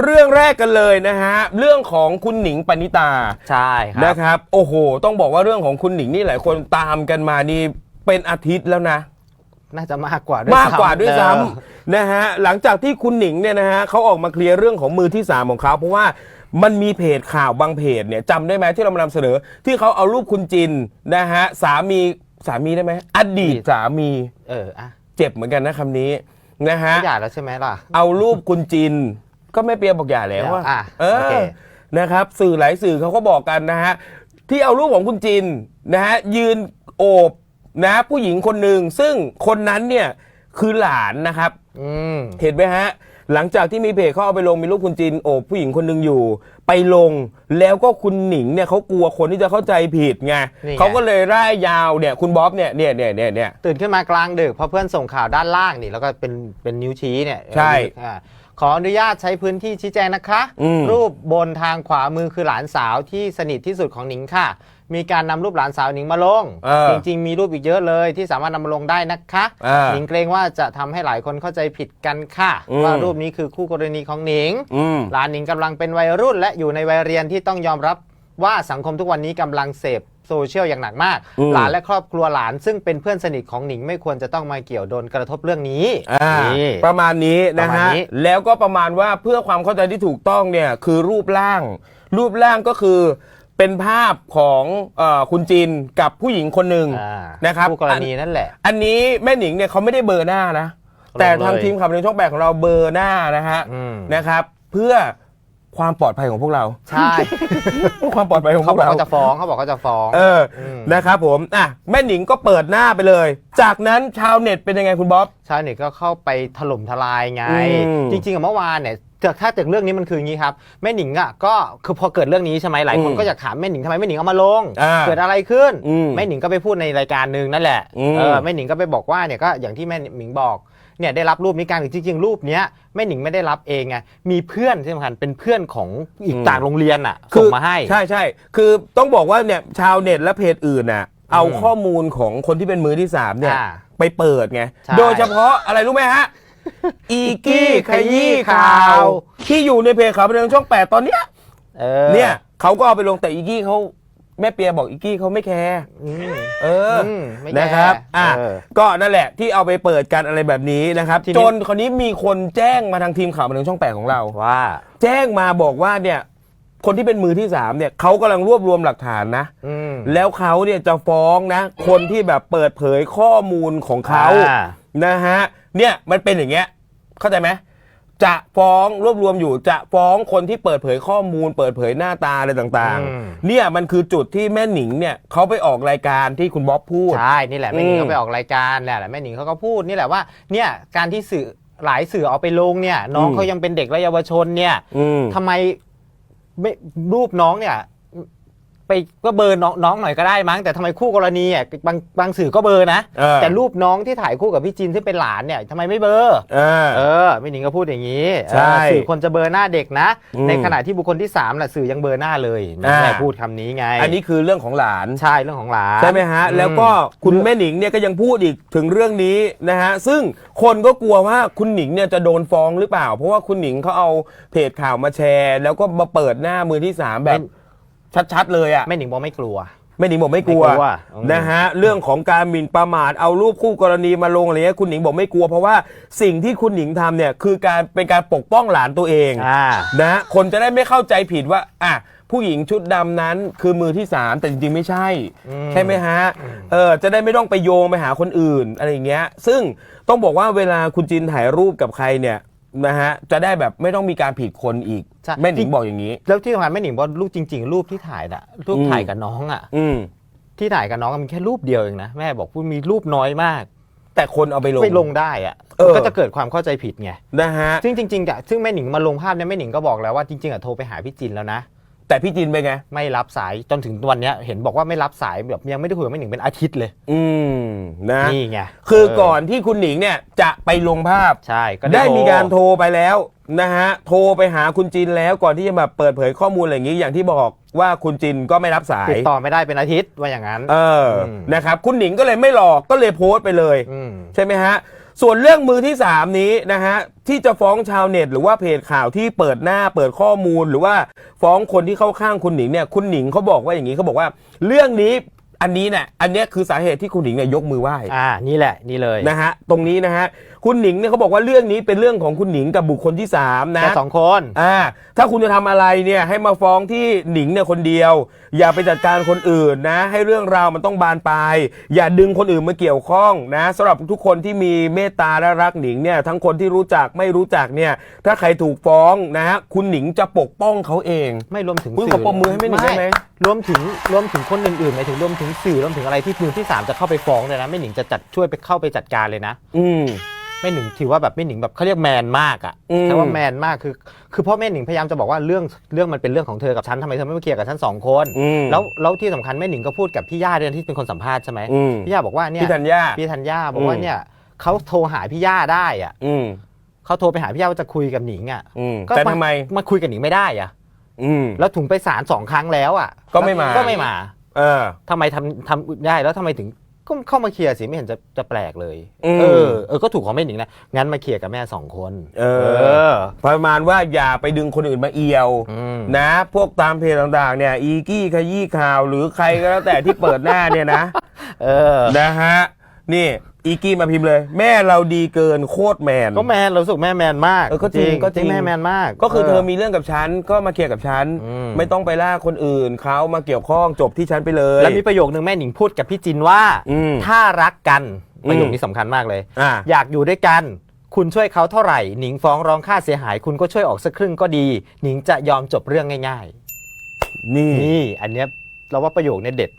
เรื่องแรกกันเลยนะฮะ เรื่องของคุณหนิงปณิตาใช่ครับนะครับ โอ้โห ต้องบอกว่าเรื่องของคุณหนิงนี่หลายคนตามกันมานี่เป็นอาทิตย์แล้วนะ น่าจะมากกว่าด้วยมากกว่าด้วยซ้เออำนะฮะหลังจากที่คุณหนิงเนี่ยนะฮะเขาออกมาเคลียร์เรื่องของมือที่สามของเขาเพราะว่ามันมีเพจข่าวบางเพจเนี่ยจำได้ไหมที่เรามานำเสนอ ที่เขาเอารูปคุณจินนะฮะสามีสามีได้ไหมอดีตสามีเอออะเจ็บเหมือนกันนะคำนี้นะฮะ ไม่หย่าแล้วใช่ไหมล่ะ เอารูปคุณจิน ก็ไม่เปียบอกอย่าแล้วว่าอะเอโอเค อนะครับ สื่อหลายสื่อเขาก็บอกกันนะฮะที่เอารูปของคุณจินนะฮะยืนโอบนะผู้หญิงคนหนึ่งซึ่งคนนั้นเนี่ยคือหลานนะครับ อืม เห็นไหมฮะ หลังจากที่มีเพจเขาเอาไปลงมีรูปคุณจินโอบผู้หญิงคนหนึ่งอยู่ ไปลงแล้วก็คุณหนิงเนี่ยเขากลัวคนที่จะเข้าใจผิดไงนี่ไง เขาก็เลยร่ายยาวเนี่ยคุณบ๊อบเนี่ยเนี่ยเนี่ยเนี่ยเนี่ย ตื่นขึ้นมากลางดึกเพราะเพื่อนส่งข่าวด้านล่างนี่แล้วก็เป็นเป็นนิ้วชี้เนี่ยใช่อ่าขออนุญาตใช้พื้นที่ชี้แจงนะคะ อืมรูปบนทางขวามือคือหลานสาวที่สนิทที่สุดของหนิงค่ะ มีการนำรูปหลานสาวหนิงมาลง เออจริง ๆ มีรูปอีกเยอะเลยที่สามารถนำมาลงได้นะคะอ่าหนิงเกรงว่าจะทำให้หลายคนเข้าใจผิดกันค่ะ อืม ว่ารูปนี้คือคู่กรณีของหนิง อืม หลานหนิงกำลังเป็นวัยรุ่น และอยู่ในวัยเรียนที่ต้องยอมรับว่าสังคมทุกวันนี้กำลังเสพโซเชียลอย่างหนักมาก อืมหลานและครอบครัวหลานซึ่งเป็นเพื่อนสนิทของหนิงไม่ควรจะต้องมาเกี่ยวโดนกระทบเรื่องนี้อ่านี่ ประมาณนี้นะประมาฮะณนี้ แล้วก็ประมาณว่าเพื่อความเข้าใจที่ถูกต้องเนี่ยคือรูปร่าง รูปร่างก็คือ เป็นภาพของเออคุณจินกับผู้หญิงคนหนึ่งอ่านะครับคู่กรณีนั่นแหละ อันนี้แม่หนิงเนี่ยเขาไม่ได้เบอร์หน้านะลงแต่ทางเลย ทีมข่าวบันเทิงช่องแปดของเราเบอร์หน้านะฮะอืมนะครับ เพื่อความปลอดภัยของพวกเรา ใช่เพื่อความปลอดภัยของพเขาวกบอกเรา เขาจะฟ้องเขาบอกเขาจะฟ้อง เอออม นะครับผมอะแม่หนิงก็เปิดหน้าไปเลย จากนั้นชาวเน็ตเป็นยังไงคุณบ๊อบ ชาวเน็ตก็เข้าไปถล่มทลายไง อืมจริงๆอะเมื่อวานเนี่ย ถ้าถ้าจากเรื่องนี้มันคืออย่างนี้ครับแม่หนิงอะก็คือพอเกิดเรื่องนี้ใช่ไหมหลายคนอืมก็อยากถามแม่หนิงทำไมแม่หนิงเอามาลง อ่าเกิดอะไรขึ้นอืมแม่หนิงก็ไปพูดในรายการหนึ่งนั่นแหละอืม เออแม่หนิงก็ไปบอกว่าเนี่ยก็อย่างที่แม่หนิงบอกเนี่ยได้รับรูปนี้การจริงๆรูปเนี้ยแม่หนิงไม่ได้รับเองไงมีเพื่อนที่สำคัญเป็นเพื่อนของอีกต่างโรงเรียนอะส่งมาให้ ใช่ใช่คือต้องบอกว่าเนี่ยชาวเน็ตและเพจอื่นน่ะเอาข้อมูลของคนที่เป็นมือที่สามเนี่ยอ่าไปเปิดไง ใช่ โดยเฉพาะอะไรรู้ไหมฮะ อีกี้ขยี้ข่าว ที่อยู่ในเพจข่าวบันเทิงช่องแปดตอนเนี้ยเออเนี่ยเขาก็เอาไปลงแต่อีกี้เขาแม่เปียบอกอีกี้เขาไม่แคร์อืมเอออ มไม่แนะครับ อะ เออ ก็นั่นแหละที่เอาไปเปิดกันอะไรแบบนี้นะครับ ทีนี้ จนคนนี้มีคนแจ้งมาทางทีมข่าวบันเทิงช่องแปดของเรา ว่า แจ้งมาบอกว่าเนี่ย คนที่เป็นมือที่สามเนี่ยเขากำลังรวบรวมหลักฐานนะ อืม แล้วเขาเนี่ยจะฟ้องนะ คนที่แบบเปิดเผยข้อมูลของเขาอ่า นะฮะ เนี่ยมันเป็นอย่างเงี้ยเข้าใจไหมจะฟ้องรวบรวมอยู่จะฟ้องคนที่เปิดเผยข้อมูล เปิดเผยหน้าตาอะไรต่างอืม ๆ เนี่ยมันคือจุดที่แม่หนิงเนี่ยเขาไปออกรายการที่คุณบ๊อบพูด ใช่ นี่แหละแม่หนิงอืมเขาไปออกรายการแหละแม่หนิงเขาก็พูดนี่แหละว่าเนี่ยการที่สื่อหลายสื่อเอาไปลงเนี่ยน้องอืม เขายังเป็นเด็กและเยาวชนเนี่ยอืม ทำไมไม่รูปน้องเนี่ย ไปก็เบอร์น้องน้องหน่อยก็ได้มั้งแต่ทำไมคู่กรณีอะบางบางสื่อก็เบอร์นะ เออ แต่รูปน้องที่ถ่ายคู่กับพี่จินที่เป็นหลานเนี่ยทำไมไม่เบอร์ เออ เออแม่หนิงก็พูดอย่างนี้ใช่เออสื่อคนจะเบอร์หน้าเด็กนะ อืมในขณะที่บุคคลที่สามน่ะสื่อยังเบอร์หน้าเลยอ่า แม่พูดคำนี้ไงอันนี้คือเรื่องของหลาน ใช่เรื่องของหลาน ใช่ไหมฮะ อืม แล้วก็คุณแม่หนิงเนี่ยก็ยังพูดอีกถึงเรื่องนี้นะฮะ ซึ่งคนก็กลัวว่าคุณหนิงเนี่ยจะโดนฟ้องหรือเปล่า เพราะว่าคุณหนิงเขาเอาเพจข่าวมาแชร์ แล้วก็มาเปิดหน้ามือที่สามแบบ ชัดๆเลยอะแม่หนิงบอกไม่กลัวแม่หนิงบอกไม่กลัวไม่กลัวอืม นะฮะเรื่องของการหมิ่นประมาทเอารูปคู่กรณีมาลงอะไรเงี้ยคุณหนิงบอกไม่กลัวเพราะว่าสิ่งที่คุณหนิงทำเนี่ยคือการเป็นการปกป้องหลานตัวเอง อ่า นะคนจะได้ไม่เข้าใจผิดว่าอะผู้หญิงชุดดำนั้นคือมือที่สามแต่จริงๆไม่ใช่ อืม ใช่ไหมฮะเออจะได้ไม่ต้องไปโยงไปหาคนอื่นอะไรอย่างเงี้ย ซึ่งต้องบอกว่าเวลาคุณจินถ่ายรูปกับใครเนี่ย นะฮะจะได้แบบไม่ต้องมีการผิดคนอีกใช่ แม่หนิงบอกอย่างนี้ แล้วที่สำคัญแม่หนิงบอกรูปจริง ๆ รูปที่ถ่ายน่ะรูปอืม ถ่ายกับน้องอะ อืมที่ถ่ายกับน้องอะมีแค่รูปเดียวเองนะแม่บอกว่ามีรูปน้อยมากแต่คนเอาไปลง ไม่ลงได้อะเออก็จะเกิดความเข้าใจผิดไงนะฮะซึ่งจริงๆอะซึ่งแม่หนิงมาลงภาพเนี่ยแม่หนิงก็บอกแล้วว่าจริงๆอะโทรไปหาพี่จินแล้วนะ แต่พี่จินเป็นไง ไม่รับสายจนถึงวันเนี้ยเห็นบอกว่าไม่รับสายแบบยังไม่ได้คุยกับแม่หนิงเป็นอาทิตย์เลย อืมนะนี่ไงคือเก่อนที่คุณหนิงเนี่ยจะไปลงภาพใช่ก็ได้มีการโทรโทรไปแล้วนะฮะโทรไปหาคุณจินแล้วก่อนที่จะแบบเปิดเผยข้อมูลอะไรอย่างนี้อย่างที่บอกว่าคุณจินก็ไม่รับสายติดต่อไม่ได้เป็นอาทิตย์ว่าอย่างนั้น เอออมนะครับคุณหนิงก็เลยไม่หลอกก็เลยโพสต์ไปเลยอืมใช่ไหมฮะ ส่วนเรื่องมือที่ 3 นี้นะฮะที่จะฟ้องชาวเน็ต หรือว่าเพจข่าวที่เปิดหน้าเปิดข้อมูล หรือว่าฟ้องคนที่เข้าข้างคุณหนิงเนี่ยคุณหนิงเขาบอกว่าอย่างนี้เขาบอกว่า เรื่องนี้ อันนี้เนี่ยอันเนี้ยคือสาเหตุที่คุณหนิงเนี่ยยกมือไหว้อ่า นี่แหละ นี่เลยนะฮะตรงนี้นะฮะคุณหนิงเนี่ยเขาบอกว่าเรื่องนี้เป็นเรื่องของคุณหนิงกับบุคคลที่สามนะ แค่สองคน อ่าถ้าคุณจะทำอะไรเนี่ยให้มาฟ้องที่หนิงเนี่ยคนเดียว อย่าไปจัดการคนอื่นนะ ให้เรื่องราวมันต้องบานปลายอย่าดึงคนอื่นมาเกี่ยวข้องนะสำหรับทุกคนที่มีเมตตาและรักหนิงเนี่ยทั้งคนที่รู้จักไม่รู้จักเนี่ยถ้าใครถูกฟ้องนะฮะคุณหนิงจะปกป้องเขาเองไม่รวมถึงคุณสื่ขอปรบมือให้แม่หนิงได้ไหมรวมถึงรวมถึงคนอื่นๆหมายถึงรวมถึงสื่อรวมถึงอะไรที่มือที่สามจะเข้าไปฟ้องเลยนะแม่หนิงจะจัดช่วยไปเข้าไปจัดการเลยนะ อืม แม่หนิงถือว่าแบบแม่หนิงแบบเขาเรียกแมนมากอะอืม แต่ว่าแมนมากคือ คือพ่อแม่หนิงพยายามจะบอกว่าเรื่องเรื่องมันเป็นเรื่องของเธอกับฉันทำไมเธอไม่มาเคลียร์กับฉันสองคน อืมแล้วแล้วที่สำคัญแม่หนิงก็พูดกับพี่ย่าด้วยนะที่เป็นคนสัมภาษณ์ใช่ไหมอืมพี่ย่าบอกว่าเนี่ยพี่ธัญญาพี่ธัญญาบอกว่าอืมเนี่ยเขาโทรหาพี่ย่าได้อะอืมเขาโทรไปหาพี่ย่าว่าจะคุยกับหนิงอะอืมก็แต่ทำไม มาคุยกับหนิงไม่ได้อะ อืม แล้วถึงไปศาลสองครั้งแล้วอะก็ไม่มา ก็ไม่มาเออ ทำไมทำทำได้แล้วทำไมถึงก็เข้ามาเคลียร์สิไม่เห็นจะจะแปลกเลยอืม เออเออก็ถูกของแม่หนิงนะงั้นมาเคลียร์กับแม่สองคนเอเอออประมาณว่าอย่าไปดึงคนอื่นมาเอียวอืมนะ พวกตามเพจต่างๆ เนี่ย อีกี้ขยี้ข่าวหรือใครก็แล้วแต่ที่เปิดหน้าเนี่ยนะ เออ นะฮะ นี่ อีกี้มาพิมพ์เลย แม่เราดีเกินโคตรแมน ก็แมนเรารู้สึกแม่แมนมากเออก็จริงก็จริง แม่แมนมากก็คือเธอมีเรื่องกับฉันก็มาเคลียร์กับฉันอืมไม่ต้องไปล่ากคนอื่นเขามาเกี่ยวข้องจบที่ฉันไปเลย แล้วมีประโยคนึงแม่หนิงพูดกับพี่จินว่า อืมถ้ารักกันอืมประโยคนี้สำคัญมากเลย อ่า อยากอยู่ด้วยกัน คุณช่วยเขาเท่าไหร่ หนิงฟ้องร้องค่าเสียหาย คุณก็ช่วยออกสักครึ่งก็ดี หนิงจะยอมจบเรื่องง่าย นี่ ๆ นี่อันเนี้ยเราว่าประโยคเนี้ยเด็ด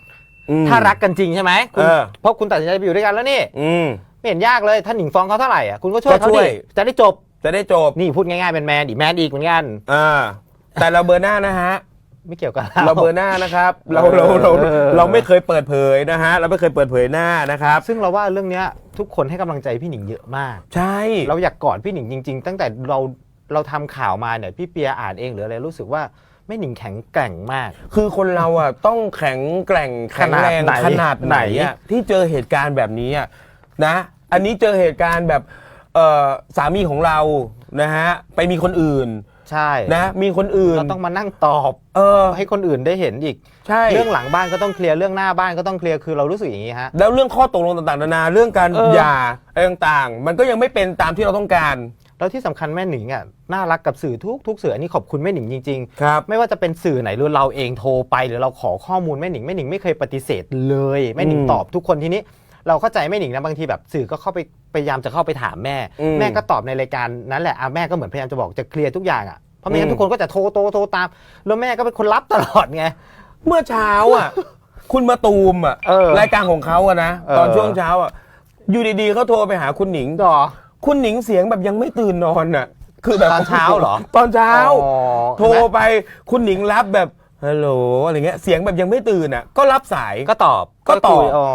อืมถ้ารักกันจริงใช่ไหมคุณเออ เพราะคุณตัดสินใจไปอยู่ด้วยกันแล้วนี่อืม ไม่เห็นยากเลยถ้าหนิงฟ้องเขาเท่าไหร่อะคุณก็ช่วยก็เขาช่วย ดิจะได้จบจะได้จบนี่พูดง่ายๆเป็นแมนอีกแมนอีกเหมือนกันอ่าแต่เราเบอร์หน้านะฮะ ไม่เกี่ยวกับ เราเบอร์หน้านะครับ เราเราเราเออ เราไม่เคยเปิดเผยนะฮะ เราไม่เคยเปิดเผยหน้านะครับ ซึ่งเราว่าเรื่องเนี้ยทุกคนให้กำลังใจพี่หนิงเยอะมาก ใช่ เราอยากกอดพี่หนิงจริง ๆ ตั้งแต่เราเราทำข่าวมาเนี่ยพี่เปียอ่านเองหรืออะไรรู้สึกว่า แม่หนิงแข็งแกร่งมาก คือคนเราอะต้องแข็งแกร่งแข็งแรงขนาดไหนขนาดไหนอะที่เจอเหตุการณ์แบบนี้อะนะ อันนี้เจอเหตุการณ์แบบเอ่อสามีของเรานะฮะไปมีคนอื่นใช่นะมีคนอื่นเราต้องมานั่งตอบเออให้คนอื่นได้เห็นอีกใช่เรื่องหลังบ้านก็ต้องเคลียร์เรื่องหน้าบ้านก็ต้องเคลียร์คือเรารู้สึกอย่างนี้ฮะแล้วเรื่องข้อตกลงต่างๆนานาเรื่องการเออหย่าอะไรต่างๆ มันก็ยังไม่เป็นตามที่เราต้องการ แล้วที่สำคัญแม่หนิงอะน่ารักกับสื่อทุกทุกสื่ออันนี้ขอบคุณแม่หนิงจริงๆครับไม่ว่าจะเป็นสื่อไหนหรือเราเองโทรไป หรือเราขอข้อมูลแม่หนิงแม่หนิงไม่เคยปฏิเสธเลยแม่หนิงอืมตอบทุกคนทีนี้เราเข้าใจแม่หนิงนะบางทีแบบสื่อก็เข้าไปพยายามจะเข้าไปถามแม่อืมแม่ก็ตอบในรายการนั้นแหละอะแม่ก็เหมือนพยายามจะบอกจะเคลียร์ทุกอย่างอะเพราะไม่งั้อืนมทุกคนก็จะโทรโทรโทรตาม แล้วแม่ก็เป็นคนรับตลอดไงเมื่อเช้าอะคุณมาตูมอะเออรายการของเขาอะนะเออตอนช่วงเช้าอะอยู่ดีๆเขาโทรไปหาคุณหนิงหรอ คุณหนิงเสียงแบบยังไม่ตื่นนอนอะ คือแบบตอนเช้าเหรอตอนเช้า อ๋อโทรไปคุณหนิงรับแบบฮัลโหลอะไรเงี้ยเสียงแบบยังไม่ตื่นอะ ก็รับสาย ก็ตอบก็ตอบ คุยอ๋อ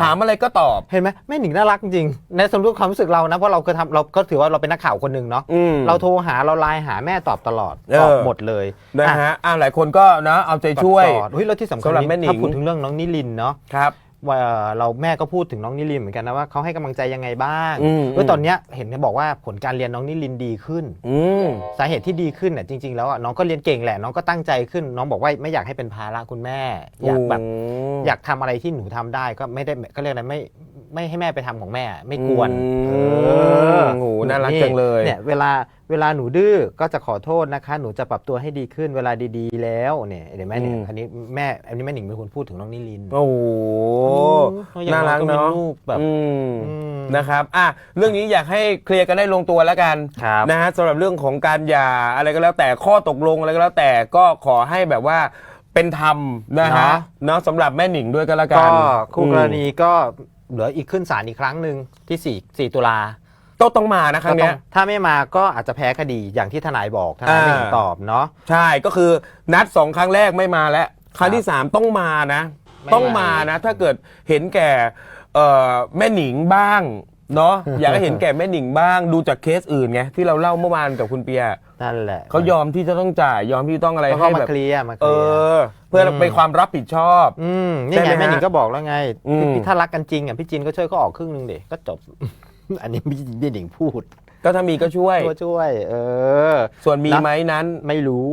ถามอะไรก็ตอบ เห็นไหมแม่หนิงน่ารักจริงๆในสมมติความรู้สึกเรานะเพราะเราเคยทำเราก็ถือว่าเราเป็นนักข่าวคนหนึ่งเนาะอืมเราโทรหาเราไลน์หาแม่ตอบตลอดเออ ตอบหมดเลยนะอะฮะอ่าหลายคนก็นะเอาใจช่วย กอดๆเฮ้ยแล้วที่สำคัญสำหรับแม่หนิง ถ้าพูดถึงเรื่องน้องนิลินเนาะ ครับ ว่าเราแม่ก็พูดถึงน้องนิลินเหมือนกันนะว่าเขาให้กำลังใจยังไงบ้างอืม เว้ยตอนเนี้ยเห็นบอกว่าผลการเรียนน้องนิลินดีขึ้น อืม สาเหตุที่ดีขึ้นเนี่ยจริง ๆ แล้วอะน้องก็เรียนเก่งแหละน้องก็ตั้งใจขึ้น น้องบอกว่าไม่อยากให้เป็นภาระคุณแม่อยากแบบมอยากทำอะไรที่หนูทำได้ก็ไม่ได้ก็เรียกอะไรไม่ ไม่ให้แม่ไปทำของแม่ไม่กวนอืมเออโอ้โหน่ารักจังเลยเนี่ยเวลาเวลาหนูดื้อก็จะขอโทษนะคะ หนูจะปรับตัวให้ดีขึ้นเวลาดีๆ แล้วเนี่ยเดี๋ยวแม่เนี่ยอืมอันนี้แม่อันนี้แม่หนิงเป็นคนพูดถึงน้องนิลินโอ้โหอืมอย่งน่ารักก็มีเนาะลูกแบบอืมอืมนะครับอะเรื่องนี้อยากให้เคลียร์กันได้ลงตัวแล้วกันครับนะฮะสำหรับเรื่องของการหย่าอะไรก็แล้วแต่ข้อตกลงอะไรก็แล้วแต่ก็ขอให้แบบว่าเป็นธรรมนะฮะเนาะเนาะสำหรับแม่หนิงด้วยก็แล้วกัก็นคู่กรณีอืมก็ เหลืออีกขึ้นศาลอีกครั้งหนึ่งที่ 4 4 ตุลาต้องต้องมานะครั้งเนี้ยก็ต้องถ้าไม่มาก็อาจจะแพ้คดีอย่างที่ทนายบอกทนายไม่อ่าถึงตอบเนาะใช่ก็คือนัดสองครั้งแรกไม่มาแล้ว ครั้งที่สามต้องมานะไม่ต้องมานะ ถ้าเกิดเห็นแก่เอ่อแม่หนิงบ้างเนาะอยากให้เห็นแก่แม่หนิงบ้างดูจากเคสอื่นไงที่เราเล่าเมื่อวานกับคุณเปีย นั่นแหละเขายอมที่จะต้องจ่ายยอมที่ต้องอะไรแล้วก็ให้มาแบบเคลียร์มาเคเอลียร์ อ เพื่ออืมเป็นความรับผิดชอบ อืมนี่ใช่ไหมไงแม่หนิงฮะก็บอกแล้วไงอืม พี่ถ้ารักกันจริงอะพี่จินก็ช่วยก็ออกครึ่งหนึงเด็ก็จบ อันนี้พี่พี่หนิงพูดก็ถ้ามีก็ช่วย ตัวช่วย เออ ส่วนมีนะ ไหมนั้น ไม่รู้